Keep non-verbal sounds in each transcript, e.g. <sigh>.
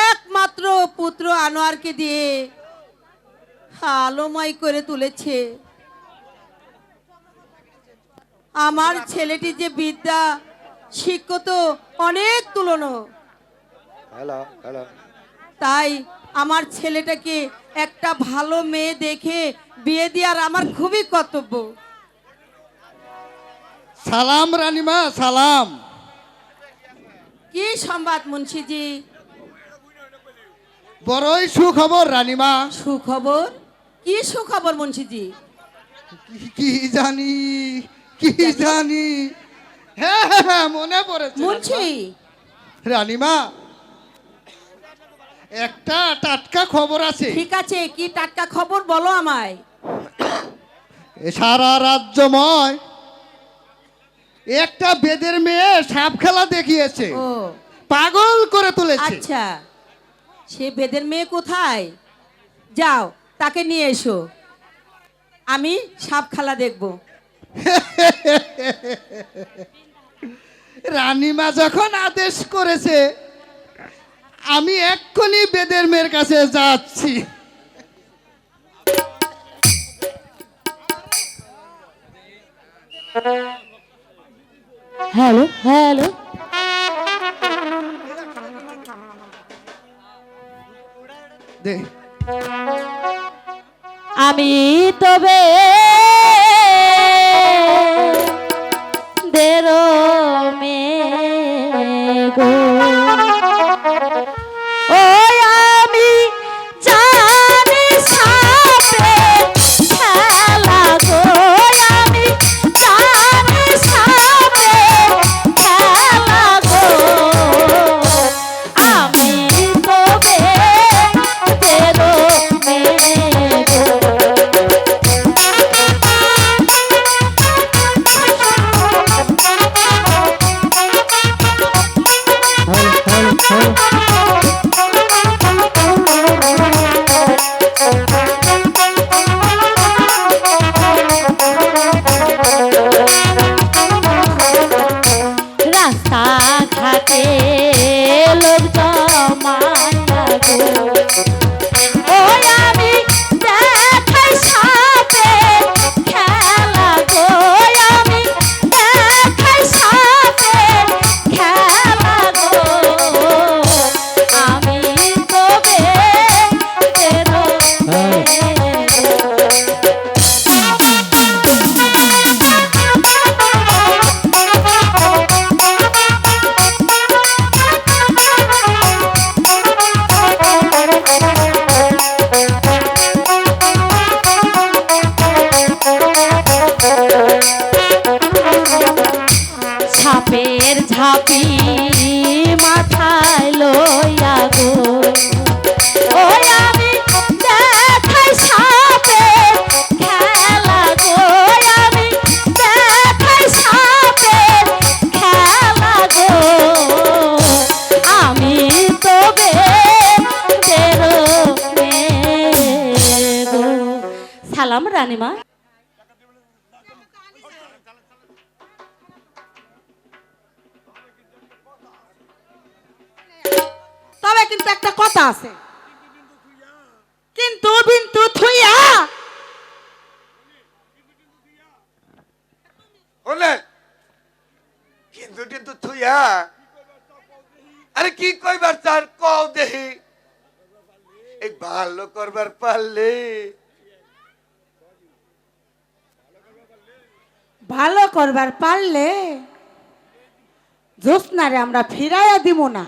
একমাত্র পুত্র আনোয়ারকে দিয়ে আলোময় করে তুলেছে। আমার ছেলেটি যে বিদ্যা শিক্ষত অনেক তুলনো। তাই আমার ছেলেটাকে একটা ভালো মেয়ে দেখে বিয়ে দেওয়ার আমার খুবই কর্তব্য। সালাম রানিমা সালাম। কি সংবাদ মুন্সিজি? বড়ই সুখবর রানিমা। সুখবর? কি সুখবর মুন্সিজি? কি- কি জানি কি জানি। হ্যাঁ হ্যাঁ, হ্যাঁ মনে পড়েছে মুন্সি। রানিমা একটা টাটকা খবর আছে। ঠিক আছে কি টাটকা খবর বলো আমায়। সারা রাজ্যময় একটা বেদের মেয়ে সাপ খেলা দেখিয়েছে। ও। পাগল করে তুলেছে। আচ্ছা সে বেদের মেয়ে কোথায়? যাও তাকে নিয়ে এসো। আমি সাপ খেলা দেখব। <laughs> রানীমা যখন আদেশ করেছে আমি এক্ষুনি বেদের মেয়ের কাছে যাচ্ছি। Hello hello. রানীমা তবে কিন্তু একটা কথা আছে। কিন্তু বিন্তু থুইয়া। কিন্তু কিন্তু থুইয়া। আরে কি কইবার চার কও দেহি? এই ভালো করবার পারলে ভালো করবার পারলে জ্যোৎস্নারে আমরা ফিরাইয়া দিব না।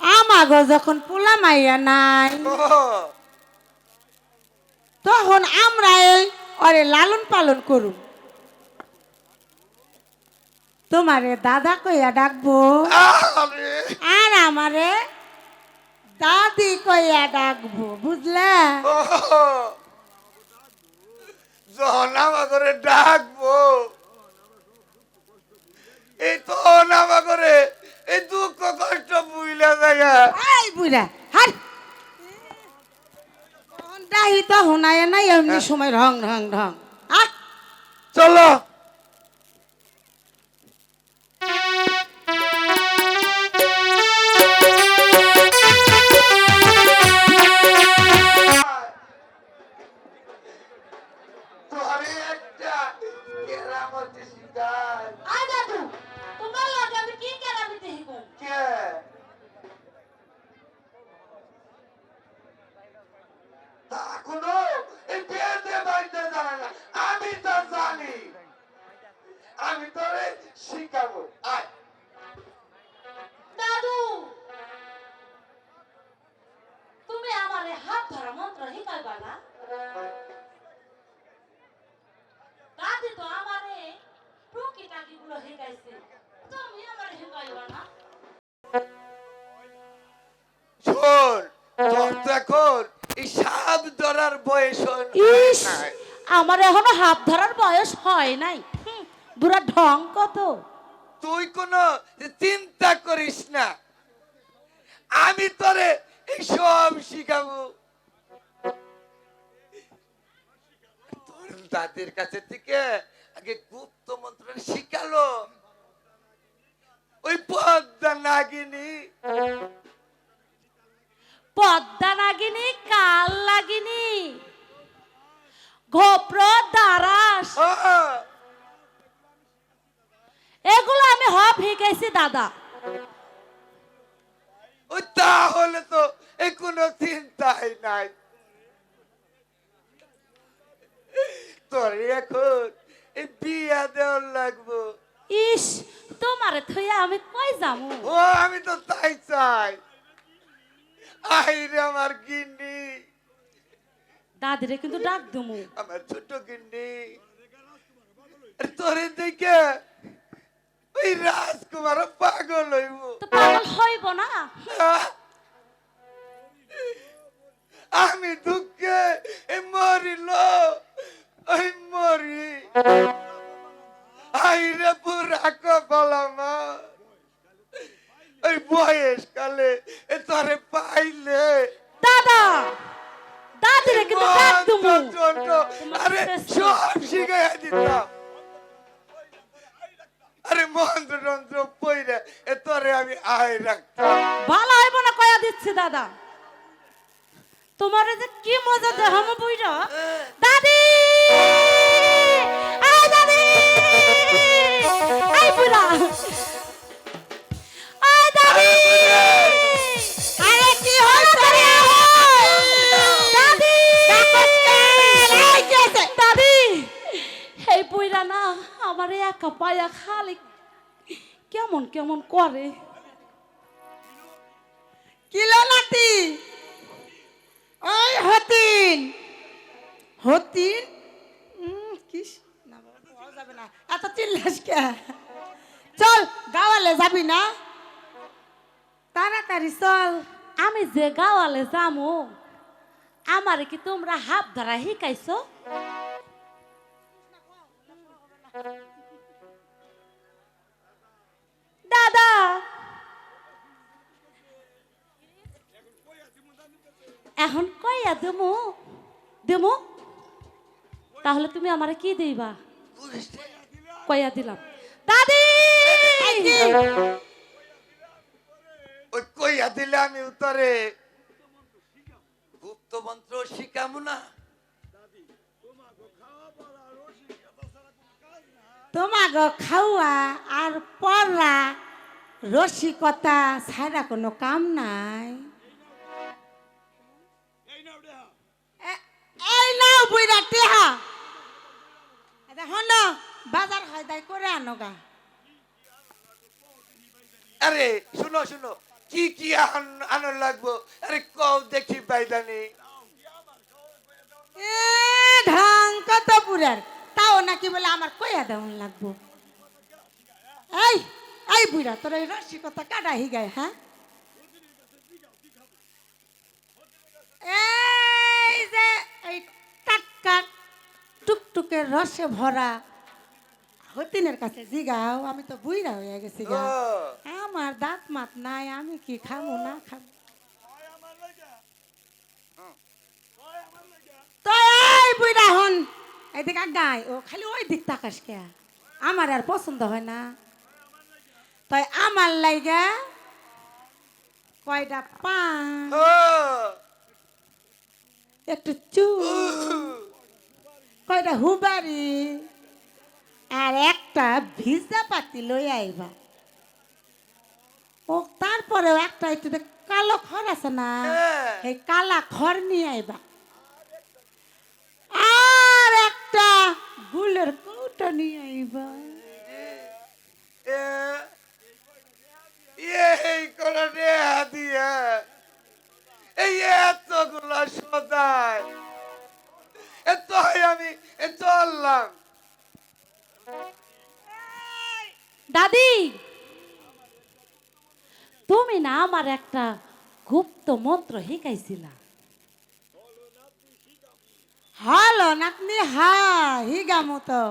আমাগো যখন পোলা মাইয়া নাই তখন আমরা এই অরে লালন পালন করুম। তোমারে দাদা কইয়া ডাকবো আর আমারে দাদি কইয়া ডাকবো বুঝলে? যখন আমাকে ডাকবো। এই তো আমাকে এই দুঃখ কষ্ট বুইলা জায়গা আই বুইলা হাই। তখন ডাহি তো হোনায় নাই এমনি সময় রং রং রং। আহ। চলো। আমি একটা কেরামতি শিকার। আয় দাদু তোমার লাগে আমি কি কেরামতি শিকুম কে? এখনও বিয়েতে বাড়িতে জানে না। আমি তো জানি। আমি তোরে শিখাবো। আয়। দাদু তুমি আমারে হাত ধরা মন্ত্র শিখাইবা না? ধরার বয়স আমার এখনও হাত ধরার বয়স হয় নাই। বুড়া ঢং কত। তুই কোনো চিন্তা করিস না। আমি তোরে এই সব শিখাবো। তোর দাদির কাছে থেকে আগে গুপ্ত মন্ত্র শিখালো। ওই পদ্মা নাগিনী। পদ্মা নাগিনী? ঘোপ্র দারাস। এগুলো আমি হব শিখাইছি দাদা। তাহলে তো কোনো চিন্তাই নাই। তোর এখন বিয়া দেওয়ার লাগবো। ইস তোমারে থইয়া আমি কই যামু ও আমি তো তাই চাই। আইরে আমার গিন্নি। দাদিরে কিন্তু ডাক দেবো। আমার ছোট গিন্নি তোরে দেখে ওই রাজকুমার পাগল হইব। তো পাগল হইব না? আমি দুঃখে এ মরিল। দিচ্ছি দাদা। তোমার যে কি মজা দেহাম বইরা দাদি! আই দাদি! আমারে একা পায়া খালি। কেমন কেমন করে? কিলো নাতি? ওই হতিন। হতিন? কিস? না বাবা, কে? চল গাওয়ালে যাবি না? তাড়াতাড়ি চল। আমি যে গাওয়ালে যামু আমারে কি তোমরা হাত ধরা শিকাইছো? এখন কইয়া দেমু দেমু। তাহলে তুমি আমারে কি দেইবা? কইয়া দিলাম। দাদি! ওই কইয়া দিলে আমি উত্তরে। গুপ্ত মন্ত্র শিখামু না। তোমাগ খাওয়া আর পড়া রসিকতা ছাড়া কোনো কাম নাই। বুইরা টেহা দেখো বাজার হয় তাই করে আনো গা। আরে শুনো শুনো কি কি আন- লাগবো? আরে কও দেখি বাইদানি। এ ঢং কত পুরার তাও নাকি বলে আমার কয়া দেওয়ান লাগবো। এই এই বুড়া তোর এই রসিকতা কাটা হিগায় হ্যাঁ? টুকটুকের রসে ভরা। হতিনের কাছে জিগাও আমি তো বুইরা হয়ে গেছি গা। আমার দাঁত মাত নাই আমি কি খামো না খাব তো এই বুইরা হন। এদিকে গাই ও খালি ওই দিক তাকাস কে? আমার আর পছন্দ হয় না। তাই আমার লাইগা কয়টা ও, একটু চু কয়টা হুবারি? আর একটা ভিজা পাতি লই আইবা। ও তারপরেও একটা কালো খড় আছে না? হ্যাঁ। এই কালা খড় নিয়ে আইবা। আমার একটা গুপ্ত মন্ত্র শিকাইছিলা হলো নাতনি হা হিগা মতো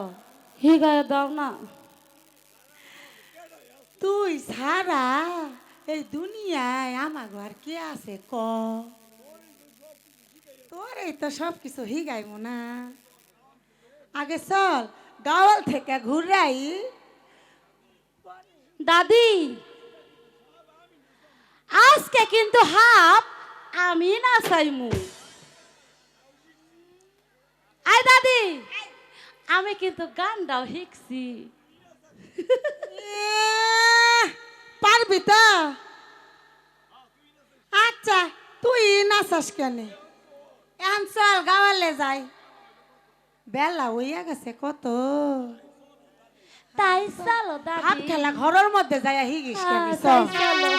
শিকাই দাও না। তুই সারা এই দুনিয়ায় আমার ঘর কে আছে ক? তোর এই তো সব কিছু হিগাইব না। আগে চল গাওয়াল থেকে ঘুরাই। দাদি আজকে কিন্তু হাফ আমি না চাইমু আয় দাদি আমি কিন্তু গানটাও শিখছি। পারবি তো? আচ্ছা তুই নাচাস কেন? এখন চল গাওয়ালে যাই। বেলা হইয়া গেছে কত? তাই চলো দাদি। হাফ খেলা ঘরের মধ্যে যাই হিগিস কেন হ্যাঁ, চলো।